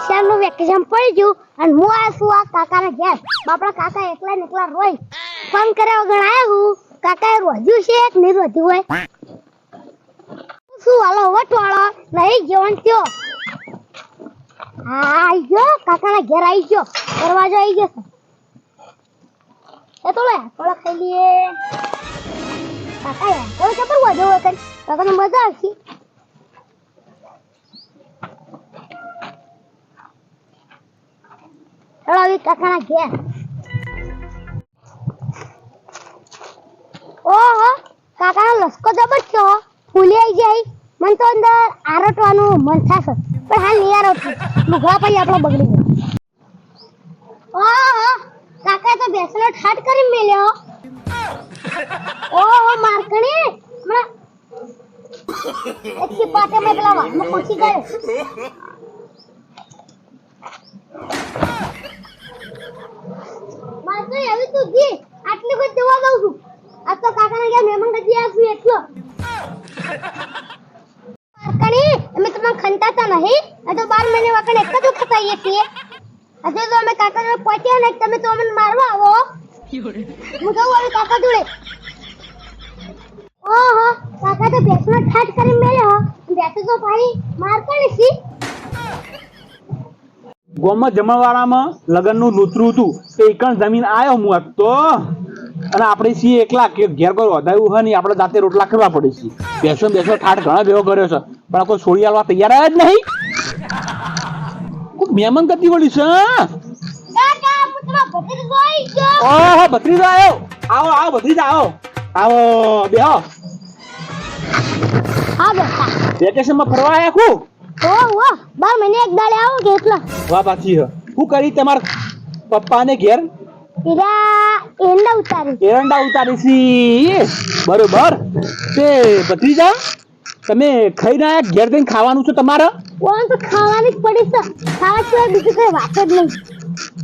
નિશાળનું vacation પડી ગયું અને હું આ છું આ કાકાના ઘેર? બાપડા કાકા એકલા એકલા રોય. ફોન કર્યા વગર હું. કાકાએ રોજ્યું છે કે નહીં રોજ્યું હોય? શું હાલો, વટવાળો? નહીં જેવણ થયો હા, આઈ ગયો. કાકાના ઘેર આઈ ગયો. દરવાજો આઈ ગયો એ તો લે થોડા ખાઈ લઈએ. કાકા યાર તો હોય કઈ. કાકાને મજા આવશે. ચલો હવે કાકાના ઘેર ઓહો, કાકાનો લસકો જબર છે હો. ફૂલી આઈ જાય મન તો અંદર આરોટવાનું મન થશે. પણ હાલ નહીં આરોટ લુગડા પછી આપણો બગડી ગયો. ઓહો કાકા તો બેસલો ઠાટ કરી મેલ્યો. ઓહો, મારકણી, હમણાં. એક પાટે મેં પેલા વાતમાં પહોંચી ગયો. મારકણી હવે તું તો અમે તમને ખંતાતા નહીં. આ તો તો અમે કાકા જોડે તો મારવા આવો. હું કહું હવે કાકા જોડે. ઓહો, કાકા તો ભેંસનો ઠાટ કરી મેળ્યો ભેંસ તો ભાઈ મારતા સી ગોમાં જમણવાળામાં લગ્નનું નૂતરું હતું તે એકણ જમીન આવ્યો હું આજ તો. અને આપણે છીએ એકલા કે ઘેર કોઈ વધાયું હોય નહીં આપણે જાતે રોટલા કરવા પડે છે બેસો બેસો ઠાઠ ઘણા ભેગો કર્યો છે. પણ કોઈ છોડી આવવા તૈયાર જ નહીં. કોઈ મહેમાન કરતી વળી છે ઓહો ભત્રીજો આવ્યો આવો આવો ભત્રીજા આવો. આવો બેહો. વેકેશનમાં ફરવા આવ્યા કુ? ઓ વાહ બાર મહિને એક દાડે આવો કે એટલા વાહ પાછી હ. હું કરી તમારા પપ્પાને ઘેર? એરા એરંડા ઉતારી. એરંડા ઉતારી સી બરોબર. તે ભત્રીજા તમે ખાઈ ના ઘેર જઈને ખાવાનું છે તમારે? ઓન તો ખાવાની જ પડી છે. ખાવા સિવાય બીજું કઈ વાત જ નહીં.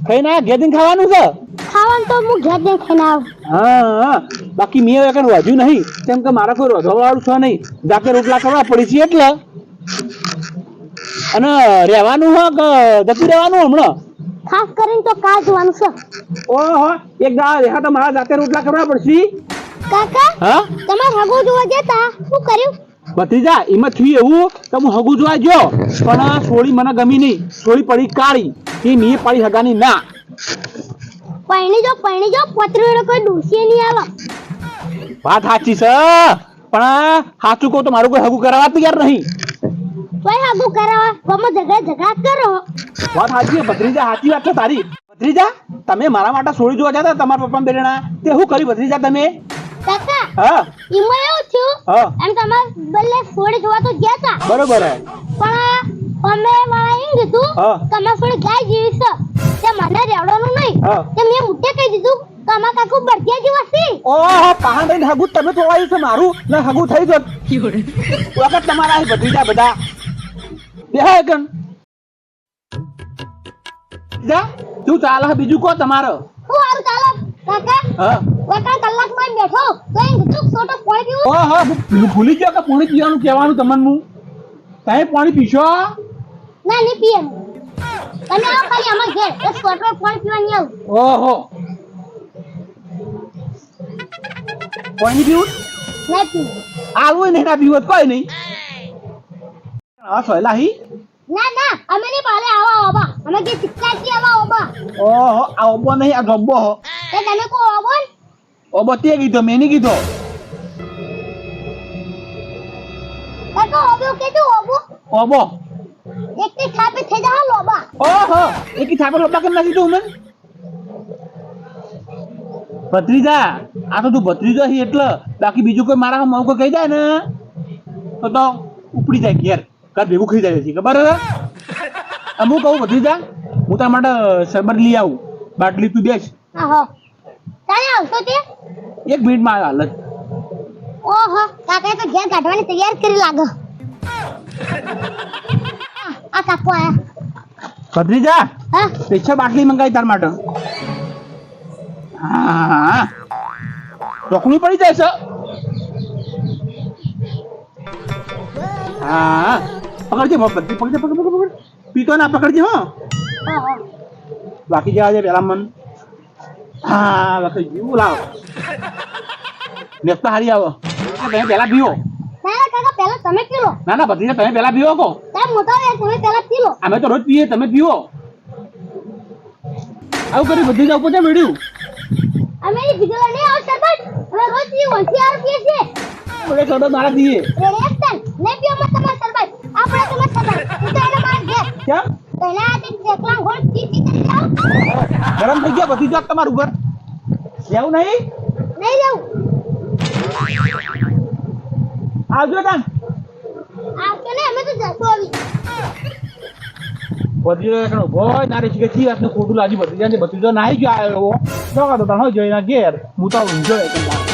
ખાઈ ના ઘેર જઈને ખાવાનું છે? ખાવાનું તો હું ઘેર જઈને ખાઈને આવું. હા બાકી મેં કઈ વધ્યું નહીં. કેમ કે મારા કોઈ રોધવા વાળું છે નહીં. જાતે રોટલા કરવા પડી છે એટલે. અને રહેવાનું હ કે જતું રહેવાનું હમણાં? ખાસ કરીને તો કા જવાનું છે? ઓહો એક દાડા રેહા તો મારા જાતે રોટલા કરવા પડશે. કાકા હા? તમારે હગો જોવા જતા શું કર્યું? ભત્રીજા એમાં થયું એવું કે હું હગું જોવા ગયો પણ સોળી મને ગમી નહીં. સોળી પડી કાળી. એ મીએ પડી હગાની ના. પૈણી જો પૈણી જો પતરી કોઈ ડૂસી નહીં આવે. વાત સાચી છે પણ સાચું કહું તો મારું કોઈ હગું કરાવવા તૈયાર નહીં. કોઈ આગુ કરાવા? કોમો જગા જગા કરો. વાત હાજી ભત્રીજા સાચી વાત છે તારી. ભત્રીજા તમે મારા માટે સોળી જોવા જતા તમારા પપ્પા બેરણા. તે હું કરી ભત્રીજા તમે? કાકા હા. ઈમો એવું થયું હા. એમ તમાર બલ્લે છોડી જોવા તો ગયા તા. બરોબર હે. પણ અમે મારા એમ કીધું. તમારે થોડી ગાય જેવી છે. તે મને રેવડવાનું નહીં. હા. તે મેં મુદ્દે કહી દીધું કે અમારા કાકુ બળદિયા જેવા છે. ઓહો પહાણ થઈને હગું? તમે તોડાયું છે મારું. ને હગું થઈ ગયો. વખત તમારા ભત્રીજા બધા. બેહા જા તું ચાલે બીજું કો તમારો. હું હારું ચાલો કાકા. હા. કાકા કલાકમાં બેઠો. તો એમ કીધું છોટો પોઈ પીવું. હા હા ભૂલી ગયો કે પાણી પીવાનું કહેવાનું તમને હું? તમે પાણી પીશો? ના નહીં પીએ તમે આવો ખાલી અમાર ઘેર. એક છોટો પાણી પીવાની આવું. ઓહો. પાણી પીવું? પીવું. આવું નહીં ના પીવું કોઈ નહીં. હા સોયલા હી ના ના અમે નહીં પાલે આવા ઓબા અમે કે ચિક્કાચી આવા ઓબા ઓહો આ ઓબો નહીં આ ગબ્બો હો. તે તમે કો ઓબો ઓબો તે કીધો મેં નહીં કીધો. કાકા ઓબો કીધું ઓબો ઓબો એક તે થાપે થઈ જા લોબા ઓહો એક થાપે લોબા કેમ નાખી તું મને? ભત્રીજા આ તો તું ભત્રીજો હી એટલે. બાકી બીજું કોઈ મારા મઉ કહી જાય ને? તો તો ઉપડી જાય ઘેર. ઘર ભેગું ખાઈ જાય છે ખબર આ હું કહું ભત્રીજા હું તારા માટે શરબત લઈ આવું. બાટલી તું બેસ. આહો તારે આવશો તે? એક મિનિટમાં આવે હાલત ઓહો કાકા તો ઘેર કાઢવાની તૈયાર કરી લાગો. આ, આ કાકો આયા. ભત્રીજા હા? પેછા બાટલી મંગાવી તાર માટે. હા. રોકણી પડી જાય છે. હા. પકડજે પકડજે પકડજે પકડ પકડ પકડ પીતો ના પકડજે હો. બાકી જવા દે પેલા મન. હા બાકી જીવ લાવ. નેસ્તા હારી આવો. તમે પેલા પીવો. ના ના ભત્રીજા તમે પેલા પીવો કો અમે તો રોજ પીએ તમે પીવો. આવું કરી બધી જાવ પોતે મેળ્યું અમે નહીં આવો સરપંચ અમે રોજ હોશિયાર પીએ મારા પીએ. ને પીઓ મત તમાર એકલા ગરમ થઈ ગયા બધી જાત તમારું ઘર જવું નહીં? નહીં જવું આવજો તાન. ને જશો આવી બધી એકનો ભોય શીખે છી વાતનું ખોટું લાગી બધી જાય બધી જો નાહી ગયો આવ્યો તો કાં તો તાણ હોય ઘેર. હું તો ઊંઝો એક કલાક